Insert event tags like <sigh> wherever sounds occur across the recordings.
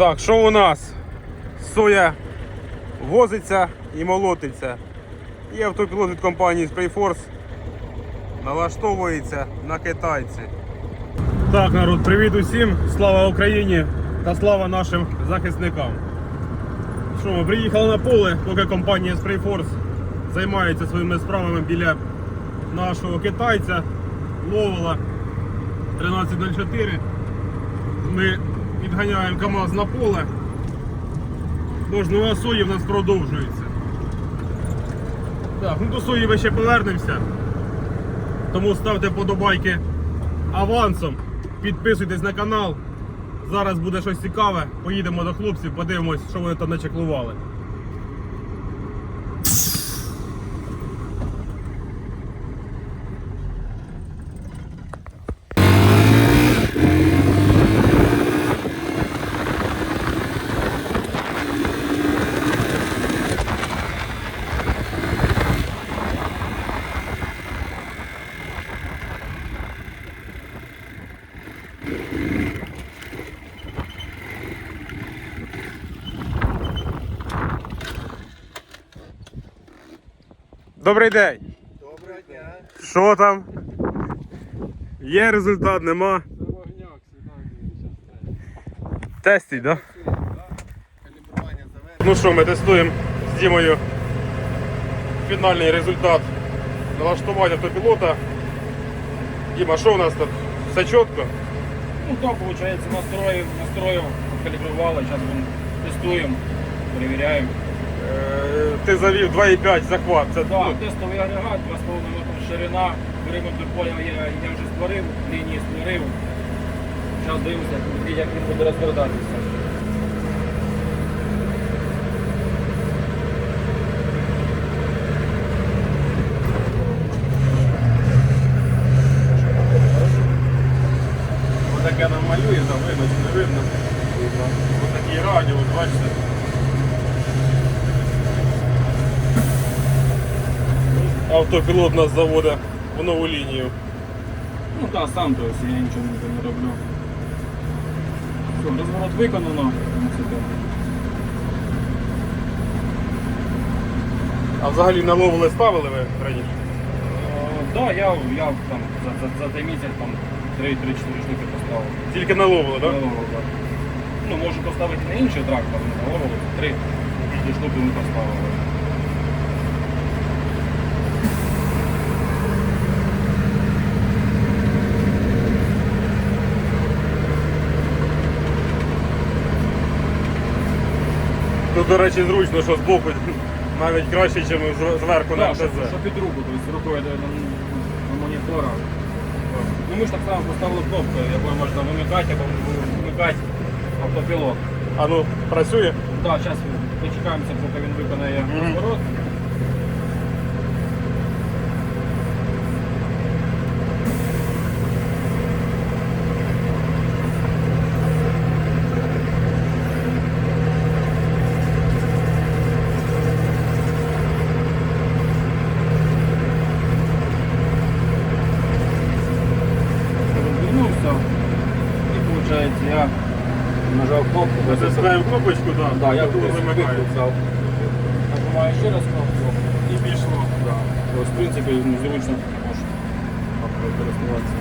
Так, що у нас? Соя возиться і молотиться. І автопілот від компанії Sprayforce налаштовується на китайці. Так, народ, привіт усім! Слава Україні та слава нашим захисникам. Що, ми приїхали на поле, поки компанія Sprayforce займається своїми справами біля нашого китайця Ловола 1304. Ми відганяємо КАМАЗ на поле. Можна сої в нас продовжується. Так, ну до сої ми ще повернемося. Тому ставте подобайки авансом, підписуйтесь на канал. Зараз буде щось цікаве. Поїдемо до хлопців, подивимось, що вони там начеклували. Добрий день! Доброго дня. Що там? Є результат, нема. Вогняк сюди зараз Тестить, да? Калібрування завершено. Ну що, ми тестуємо з Дімою фінальний результат налаштування автопілота. Діма, що у нас тут? Все чітко? Ну так, получается, настроим, настроим, калибровало, сейчас будем тестуем, проверяем. Е, Ти завів 2,5 захват. Це Да, ну, тестовий агрегат, 2,5 метри ширина, периметр поля я, я вже створив, лінії створив. Зараз дивимося, як- він буде розгортатися. Отаке нам малює, там видно не видно. Отакий радіус, бачите. Автопілот нас заводить в нову лінію. Ну так, сам то я нічого не, роблю. Все, розворот виконано. А взагалі наловили ставили ви раніше? Так, да, я, я там за, за, за той місяць там 3-4 штуки поставив. Тільки наловили, так? Да? Голову, так. Ну, можу поставити на інший трактор, на голову. Три такі штуки ми поставили. До речі, зручно, що збоку <laughs> навіть краще, ніж зверху на МТЗ. щоб під руку, тобто рукою на, на. Ну ми ж так само поставили кнопку, якою можна вимикати або вимикати автопілот. А ну, працює? Так, зараз дочекаємося, поки він виконає розворот. І виходить, я нажав кнопку. Затискаємо кнопочку, так. Да, я тут вимикається. виключав. Нажимаю ще раз кнопку. І пішло. Да. Ось, в принципі, ну, зручно можна користуватися.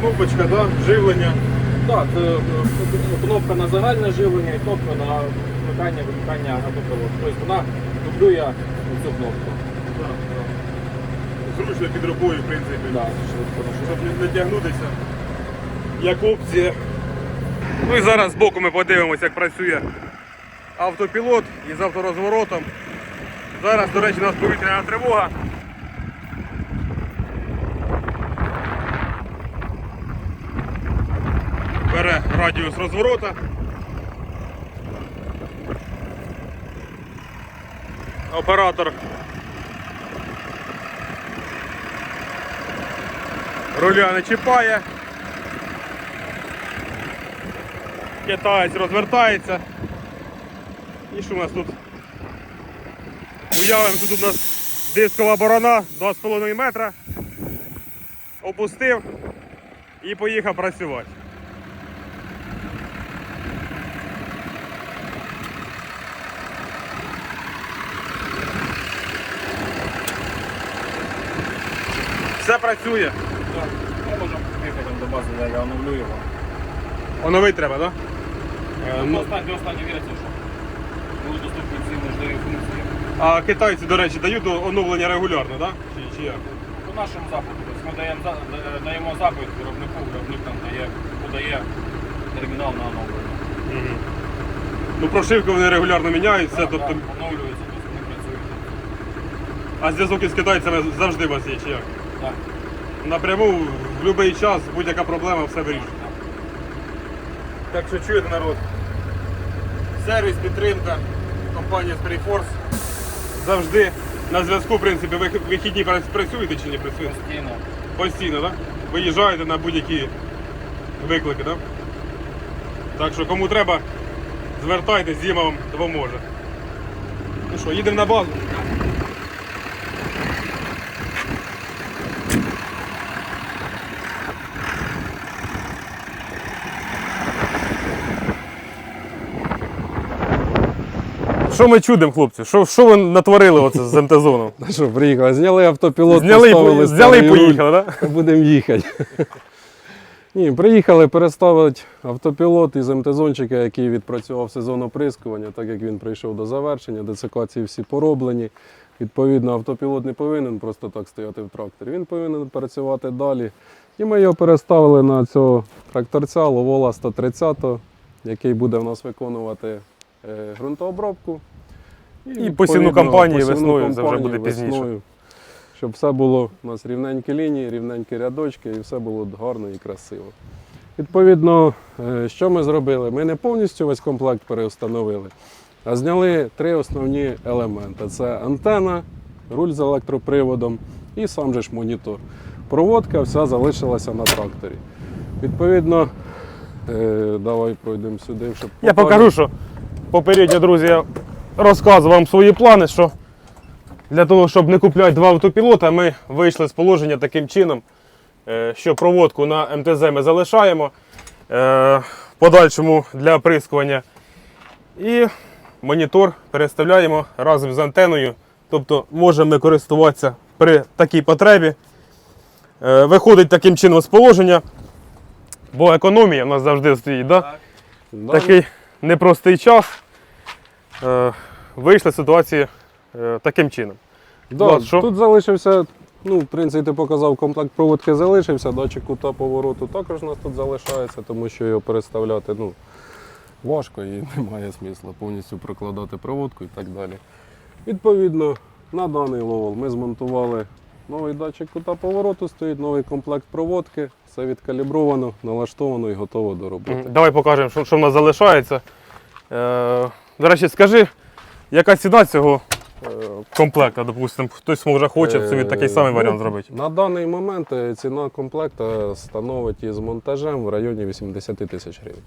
Кнопочка, да? живлення. Так, це е, кнопка на загальне живлення і кнопка на вмикання, вимикання автопилоту. Тобто вона дублює цю кнопку. Так, так. Зручно під рукою, в принципі. Да, Щоб не тягнутися. Як опція. Ну і зараз збоку ми подивимося, як працює автопілот із авторозворотом. Зараз, до речі, у нас повітряна тривога. Бере радіус розворота. Оператор руля не чіпає. китаєць розвертається. І що у нас тут? Уявимо, що тут у нас дискова борона 2,5 метра. Опустив і поїхав працювати. Все працює. Так, ми можемо їхати до бази, я оновлю його. Оновити треба, так? Да? Ну- До останньої, до що були доступні всі можливі функції. А китайці, до речі, дають оновлення регулярно, так? Чи, чи як? По нашому запиту. Тобто ми даємо, за- да- даємо запит виробнику, виробник там дає, подає термінал на оновлення. Угу. Ну, прошивки вони регулярно міняються, Так, тобто, так, оновлюється, тобто вони працюють. а зв'язок із китайцями завжди у вас є, чи як? Так, Напряму в будь-який час, будь-яка проблема, все вирішує. Так що чуєте народ. Сервіс, підтримка, компанія Sprayforce завжди на зв'язку, в принципі, ви вихідні працюєте чи не працюєте? постійно. Постійно, так? Виїжджаєте на будь-які виклики, так? Так що кому треба, звертайтесь, зіма вам допоможе. Ну що, їдемо на базу? Що ми чудимо, хлопці? Що, що ви натворили оце з МТ-зоном? <laughs> Що, приїхали, зняли автопілот, Зняли, і по- поставили взяли і старий поїхали, так? <laughs> Будемо їхати. <laughs> Ні, приїхали переставити автопілот із МТ-зончика, який відпрацював сезон оприскування, так як він прийшов до завершення, десикації всі пороблені. Відповідно, автопілот не повинен просто так стояти в тракторі. Він повинен працювати далі. І ми його переставили на цього тракторця Ловола 130, який буде в нас виконувати е, ґрунтообробку. посівну відповідно, кампанію весною, це вже буде пізніше. весною, Щоб все було у нас рівненькі лінії, рівненькі рядочки і все було гарно і красиво. Відповідно, е, що ми зробили? Ми не повністю весь комплект переустановили, а зняли три основні елементи: це антена, руль з електроприводом і сам же ж монітор. Проводка вся залишилася на тракторі. Відповідно, е, давай пройдемо сюди, щоб Я покажу, що попередньо, друзі, я розказував вам свої плани, що для того, щоб не купляти два автопілота, ми вийшли з положення таким чином, е, що проводку на МТЗ ми залишаємо е, в подальшому для оприскування. І монітор переставляємо разом з антеною. Тобто можемо користуватися при такій потребі. Е, Виходить таким чином з положення, бо економія в нас завжди стоїть. Да? Да, такий непростий час. Е, вийшли з ситуації е, таким чином. Да, Влад, що? Тут залишився, ну, в принципі, ти показав, комплект проводки залишився, датчик кута повороту також у нас тут залишається, тому що його переставляти ну, важко і <laughs> немає смисла повністю прокладати проводку і так далі. Відповідно, на даний ловол ми змонтували новий датчик кута повороту, стоїть новий комплект проводки, все відкалібровано, налаштовано і готово до роботи. Давай покажемо, що, що в нас залишається. Е, до речі, скажи, яка ціна цього е, комплекта, допустимо, хтось може хоче собі такий самий Е, варіант ну, зробити. На даний момент е, ціна комплекта становить із монтажем в районі 80 тисяч гривень.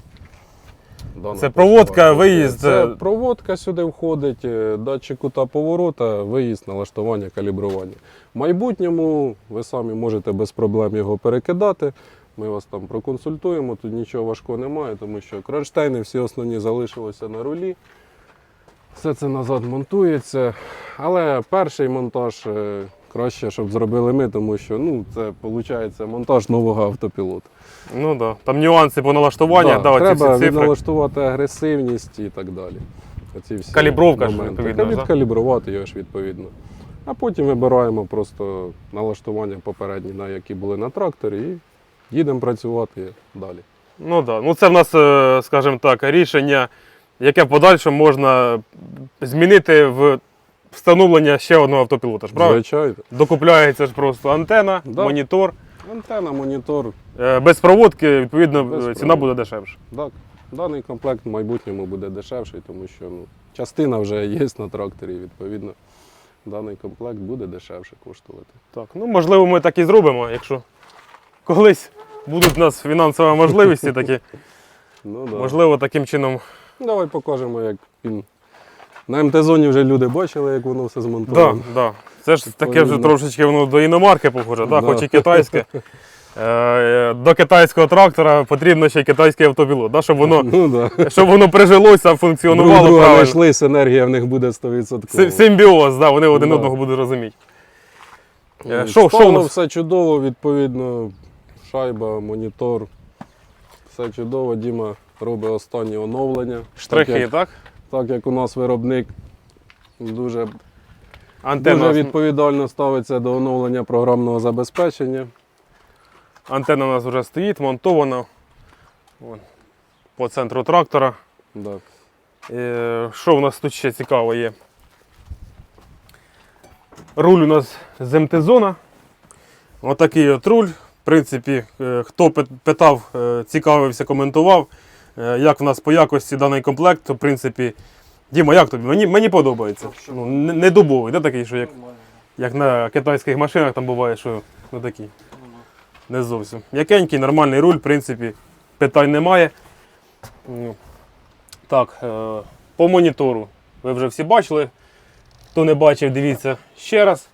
Дана Це проводка, виїзд, Це е, проводка сюди входить, е, датчик кута поворота, виїзд, налаштування, калібрування. В майбутньому ви самі можете без проблем його перекидати. Ми вас там проконсультуємо, тут нічого важкого немає, тому що кронштейни всі основні залишилися на рулі. Все це назад монтується. Але перший монтаж е, краще, щоб зробили ми, тому що ну, це виходить монтаж нового автопілота. Ну да. Там нюанси по налаштуванню, да, оці треба всі цифри. налаштувати агресивність і так далі. Оці всі Калібровка ж, моменти. відповідно, Каліб- да? Калібрувати його ж відповідно. А потім вибираємо просто налаштування попередні, на які були на тракторі, і їдемо працювати далі. Ну да. Ну це в нас, е, скажімо так, рішення, яке в подальшому можна змінити в встановлення ще одного автопілота. Ж, правильно? Звичайно. Докупляється ж просто антена, Да. монітор. Антена, монітор. Е, Без проводки, відповідно, Без ціна проводки. буде дешевше. Так, даний комплект в майбутньому буде дешевший, тому що ну, частина вже є на тракторі, відповідно, даний комплект буде дешевше коштувати. Так, ну можливо, ми так і зробимо, якщо колись будуть у нас фінансові можливості такі, <laughs> Ну, да. можливо, таким чином. Давай покажемо, як він. На МТ-зоні вже люди бачили, як воно все Да, змонтовано. да. Це ж таке вже трошечки воно до іномарки похоже, да, Да. хоч і китайське. <laughs> Е, До китайського трактора потрібно ще й китайський автопілот, да, щоб воно, Ну, да. щоб воно прижилося, функціонувало друга правильно. знайшли, синергія в них буде 100%. Сим- Симбіоз, да, вони один Да. одного будуть розуміти. Е, Що, що у нас? все чудово, відповідно, шайба, монітор. Все чудово. Діма робить останні оновлення. Штрихи, Так як, так? так як у нас виробник дуже, Антенна, дуже відповідально ставиться до оновлення програмного забезпечення. антенна у нас вже стоїть, монтована. Вон, по центру трактора. Да. Е, Що у нас тут ще цікаво є? Руль у нас з МТ-зона. Отакий от руль. В принципі, е, хто питав, е, цікавився, коментував, як в нас по якості даний комплект, то в принципі. Діма, як тобі? Мені, мені подобається. Ну, не, не дубовий, де такий, що як, як на китайських машинах там буває, що ну такий. Не зовсім. М'якенький, нормальний руль, в принципі, питань немає. Ну, Так, е, по монітору. Ви вже всі бачили. Хто не бачив, дивіться ще раз.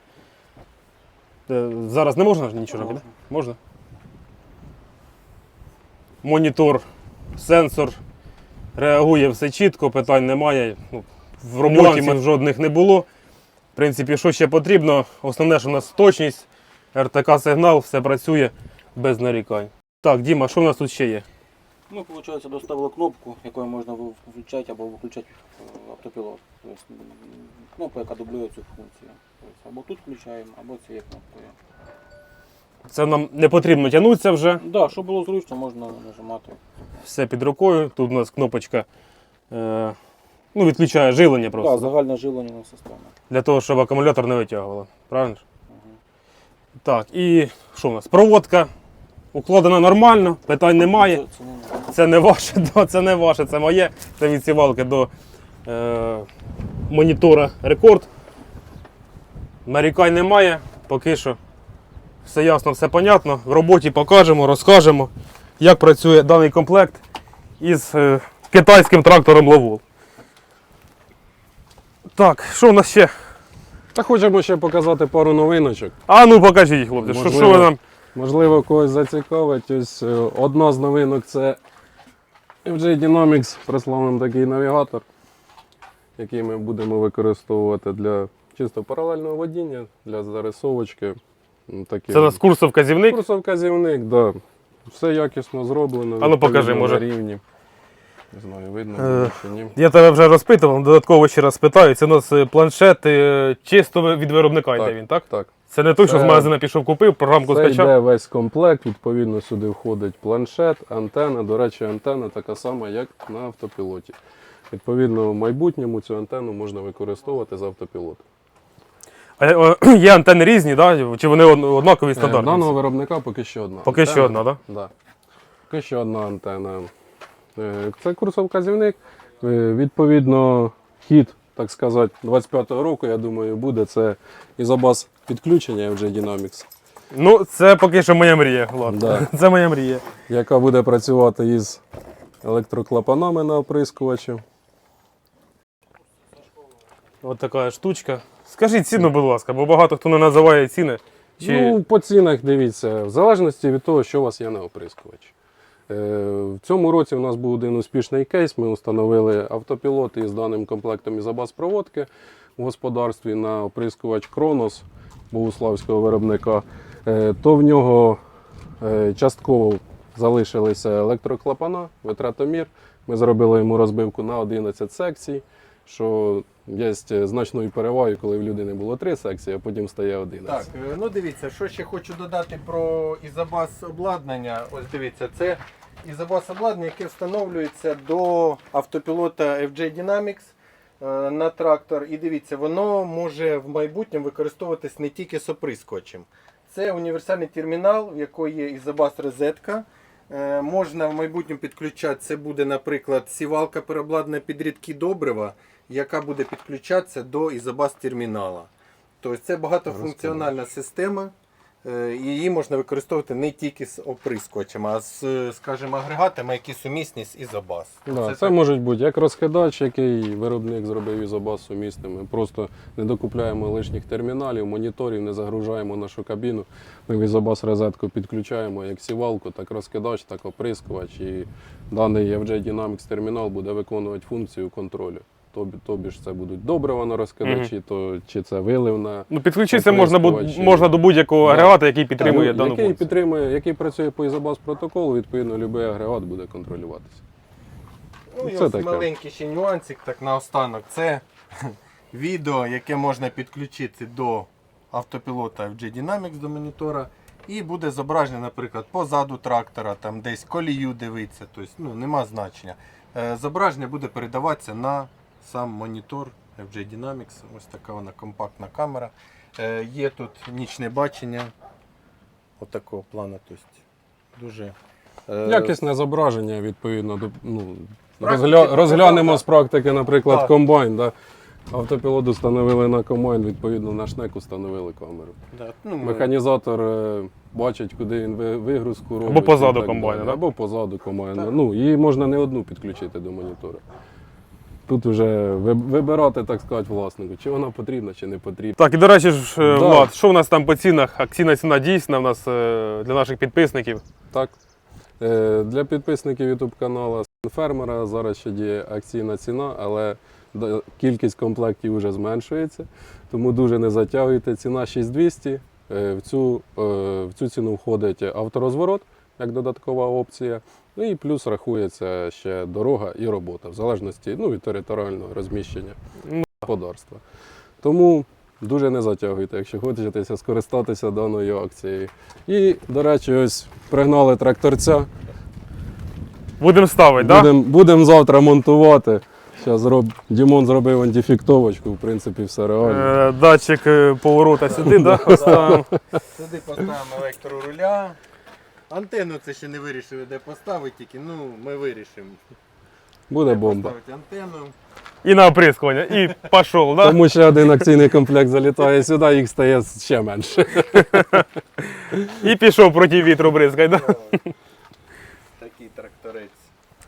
Е, Зараз не можна ж нічого робити? Можна? Монітор, сенсор реагує все чітко, питань немає. Ну, в роботі ми жодних не було. В принципі, що ще потрібно? Основне, що у нас точність, РТК сигнал, все працює без нарікань. Так, Діма, що в нас тут ще є? Ну, виходить, доставили кнопку, якою можна включати або виключати е, автопілот. Тобто, кнопка, яка дублює цю функцію. Тобто, або тут включаємо, або цією кнопкою. Це нам не потрібно тягнутися вже. Так, да, щоб було зручно, можна нажимати. Все під рукою. Тут у нас кнопочка е, ну, відключає живлення просто. Так, загальне живлення на систему. Для того, щоб акумулятор не витягувало. Правильно? Мгм. Так, і що у нас? Проводка. Укладена нормально, питань немає. Це, це не Це не ваше, <laughs> да, це не ваше, це моє. Це від сівалки до е, монітора рекорд. Нарікань немає, поки що. Все ясно, все понятно. В роботі покажемо, розкажемо, як працює даний комплект із е, китайським трактором Ловол. Так, що у нас ще? Та хочемо ще показати пару новиночок. А ну покажіть, хлопці, що, що ви нам. Можливо, когось зацікавить. Ось е, одна з новинок це FJ Dynamics. Прислав такий навігатор, який ми будемо використовувати для чисто паралельного водіння, для зарисовочки. М, Такий Це у нас курсовказівник. курсовказівник, да. Все якісно зроблено. А ну, покажи, може. рівні. Не знаю, видно Е, чи ні. Я тебе вже розпитував, додатково ще раз питаю. Це у нас е, планшет е, чисто від виробника йде він, так? Так. Це не той, що з магазина пішов купив, програмку Це скачав. йде весь комплект, відповідно сюди входить планшет, антенна. До речі, антенна така сама, як на автопілоті. Відповідно, в майбутньому цю антенну можна використовувати з автопілоту. А, е, о, <clears throat> є антени різні, да? чи вони однакові Е, стандартні? Даного виробника поки що одна. Поки що одна, так? Да. Поки що одна антенна. Е, Це курсовказівник. Відповідно, хід, так сказати, 25-го року, я думаю, буде це ізобас підключення FJ Dynamics, Ну, це поки що моя мрія. Ладно. Да. <laughs> Це моя мрія. яка буде працювати із електроклапанами на оприскувачі. От така штучка. Скажіть ціну, будь ласка, бо багато хто не називає ціни. Чи... Ну, по цінах дивіться, в залежності від того, що у вас є на оприскувач. Е, В цьому році у нас був один успішний кейс. Ми встановили автопілот із даним комплектом ізобас проводки в господарстві на оприскувач Кронос богуславського виробника. Е, То в нього е, частково залишилися електроклапана, витратомір. Ми зробили йому розбивку на 11 секцій, що є значною перевагою, коли в людини було 3 секції, а потім стає 11. Так, е, ну дивіться, що ще хочу додати про ізобас обладнання. Ось дивіться, це ізобас обладнання, яке встановлюється до автопілота FJ Dynamics е, на трактор. І дивіться, воно може в майбутньому використовуватись не тільки з оприскувачем. Це універсальний термінал, в якої є ізобас розетка. Е, Можна в майбутньому підключати. Це буде, наприклад, сівалка переобладнана під рідкі добрива, яка буде підключатися до ізобас термінала. Тобто це багатофункціональна система. е, Її можна використовувати не тільки з оприскувачем, а з, скажімо, агрегатами, які сумісні з ізобас. Да, це так. можуть бути як розкидач, який виробник зробив ізобас сумісним. Ми просто не докупляємо лишніх терміналів, моніторів, не загружаємо нашу кабіну. Ми в ізобас розетку підключаємо як сівалку, так розкидач, так оприскувач. І даний FJ Dynamics термінал буде виконувати функцію контролю. Тобі, тобі ж це будуть добрива на розкидачі, то чи це виливна. Ну, підключитися можна, можна до будь-якого Да. агрегата, який підтримує Ну, дану який функцію. підтримує, який працює по ізобас протоколу, відповідно, будь-який агрегат буде контролюватися. Ну, Це ось таке. маленький ще нюансик, так наостанок. Це <laughs> відео, яке можна підключити до автопілота FG Dynamics до монітора. І буде зображення, наприклад, позаду трактора, там десь колію дивиться, тобто ну, нема значення. Е, Зображення буде передаватися на сам монітор FG Dynamics. Ось така вона компактна камера. Е, Є тут нічне бачення. Отакого плану. Тобто дуже е, Якісне зображення, відповідно, до, ну, Практики розгля, розглянемо так. з практики, наприклад, Так. комбайн. Да? Автопілот установили на комбайн, відповідно, на шнек установили камеру. да, ну, Механізатор е, бачить, куди він ви- вигрузку робить. Або позаду і так комбайна, далі. да? Або позаду комбайна. Так. Ну, її можна не одну підключити до монітора. Тут вже вибирати, так сказати, власнику, чи вона потрібна, чи не потрібна. Так, і до речі, ж, е, Да. Влад, що в нас там по цінах? Акційна ціна дійсна в нас е, для наших підписників. Так. Е, Для підписників YouTube каналу фермера зараз ще діє акційна ціна, але кількість комплектів вже зменшується, тому дуже не затягуйте. Ціна 6200. Е, В цю, в цю ціну входить авторозворот як додаткова опція. Ну і плюс рахується ще дорога і робота, в залежності ну, від територіального розміщення господарства. Тому дуже не затягуйте, якщо хочете скористатися даною акцією. І, до речі, ось пригнали тракторця. Будемо ставити, так? Да? Будемо будем завтра монтувати. Зараз зроб... Дімон зробив антифіктовочку, в принципі, все реально. Е, Датчик е, поворота сюди, да? <laughs> поставимо. Сюди поставимо електроруля. Антенну це ще не вирішили, де поставити, тільки ну ми вирішимо. Буде Де бомба. Поставити антенну. І на оприскування. І пішов, да? Тому ще один акційний комплект залітає сюди, їх стає ще менше. І пішов проти вітру бризкай, да? Такий тракторець.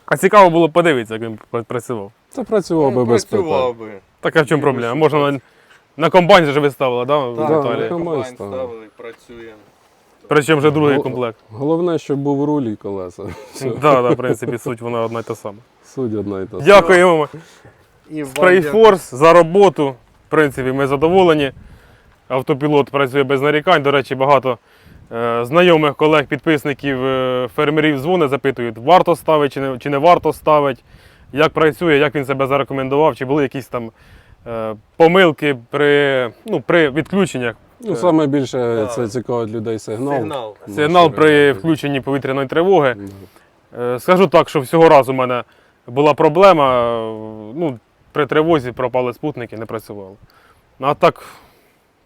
А цікаво було подивитися, як він пр- працював. Це працював би Ну, без працював питань. би. Так а в чому проблема? Можна на, на комбайн же виставили, да? в Так, Італії? на комбайн комбайн ставили. ставили, працює. Причому вже другий Гол- комплект. Головне, щоб був руль і колеса. Все. <laughs> Да, да, в принципі, суть вона одна й та сама. Суть одна і та. сама. Дякуємо І вам Sprayforce за роботу. В принципі, ми задоволені. Автопілот працює без нарікань. До речі, багато е, знайомих колег, підписників, е, фермерів дзвонять, запитують, варто ставити чи не, чи не варто ставити, як працює, як він себе зарекомендував, чи були якісь там е, помилки при, ну, при відключеннях. Ну, саме більше це цікавить людей сигнал. Сигнал. Сигнал при включенні повітряної тривоги. Да. Е, Скажу так, що всього разу у мене була проблема. е, Ну, при тривозі пропали спутники, не працювали. Ну, А так,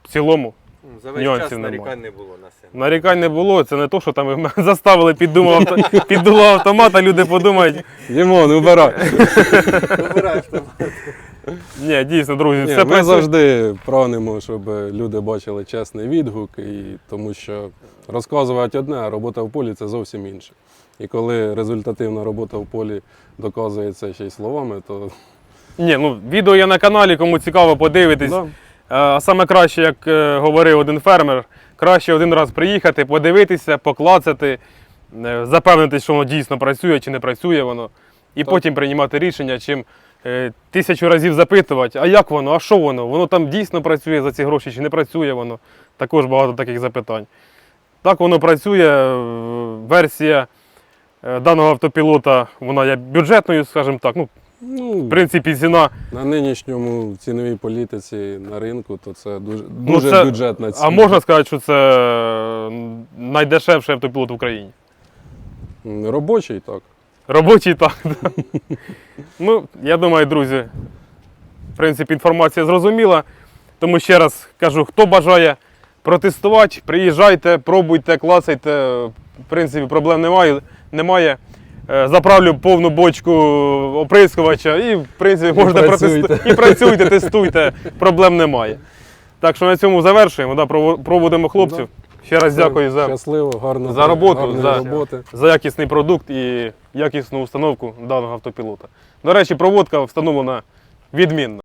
в цілому, Ну, За весь Нюансів час немає. нарікань не було на сигнал. нарікань не було. Це не то, що там мене <laughs> заставили під дуло авто, <laughs> під дуло автомата, люди подумають. Дімон, убирай. Вибирай автомат. Ні, дійсно, друзі, Ні, ми працює. завжди прагнемо, щоб люди бачили чесний відгук, і тому що розказувати одне, а робота в полі це зовсім інше. І коли результативна робота в полі доказується ще й словами, то Ні, ну, відео є на каналі, кому цікаво подивитись. да, А саме краще, як е, говорив один фермер, краще один раз приїхати, подивитися, поклацати, е, запевнитись, що воно дійсно працює чи не працює воно, і Так. потім приймати рішення, чим е, тисячу разів запитувати, а як воно, а що воно? Воно там дійсно працює за ці гроші чи не працює воно. Також багато таких запитань. Так воно працює. е, Версія е, даного автопілота вона є бюджетною, скажімо так. Ну, ну, в принципі, ціна. на нинішньому ціновій політиці на ринку, то це дуже, Ну, це- бюджетна ціна. А можна сказати, що це е, найдешевший автопілот в Україні. Робочий так. Робочий так. Да. ну, я думаю, друзі, в принципі, інформація зрозуміла. Тому ще раз кажу, хто бажає протестувати, приїжджайте, пробуйте, клацайте. В принципі, проблем немає. немає. Е, Заправлю повну бочку оприскувача і, в принципі, можна протестувати. І працюйте, тестуйте, проблем немає. Так що на цьому завершуємо. Да, проводимо хлопців. Ще раз дякую за Щасливо, гарно, за роботу, за- роботи. за якісний продукт і якісну установку даного автопілота. До речі, проводка встановлена відмінно.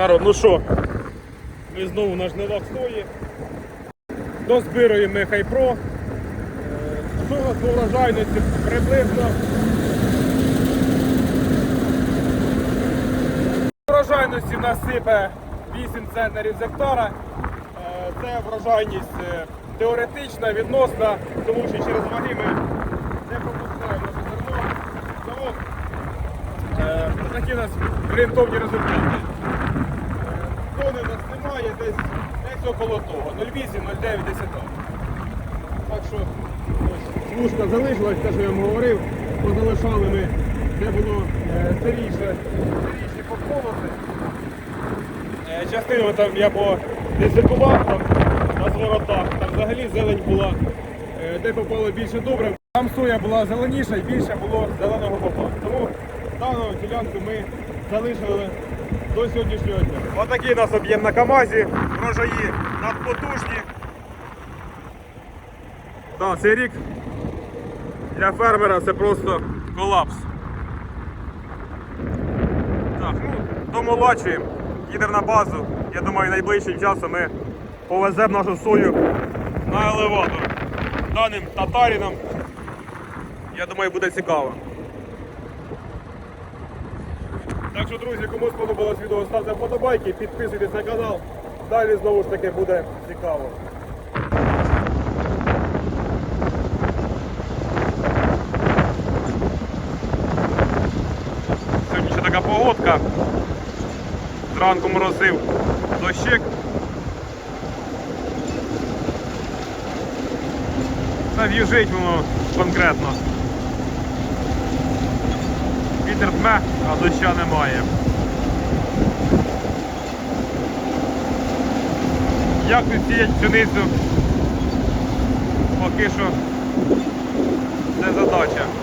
Народ, ну що, ми знову на жнивах стої. Дозбируємо хайпро. Е, Що у нас врожайності? Приблизно. Врожайності в нас сипе 8 центнерів з гектара. Е, Це врожайність е, теоретична, відносна, тому що через ваги ми не пропускаємо зерно. Тому такі у нас орієнтовні результати. Тони нас немає, десь, десь около того. 0,8-0,9 десяток. Так що служка залишилась, те, що я вам говорив, позалишали ми, де було е, сиріше, сиріші. Е, Частину там я по десятував там на зворотах, там взагалі зелень була, е, де попало більше добре. Там соя була зеленіша і більше було зеленого попа. Тому дану ділянку ми залишили до сьогоднішнього дня. Отакий у нас об'єм на КАМАЗі, врожаї надпотужні. Так, цей рік для фермера це просто колапс. Так, ну, домолачуємо, їдемо на базу. Я думаю, найближчим часом ми повеземо нашу сою на елеватор. Даним татарінам. Я думаю, буде цікаво. Так що, друзі, кому сподобалось відео, ставте вподобайки, підписуйтесь на канал. Далі знову ж таки буде цікаво. Сьогодні ще така погодка. Зранку морозив дощик. Та в'їжить воно конкретно. Вітер дме, а доща немає. Як тут сіять пшеницю? Поки що це задача.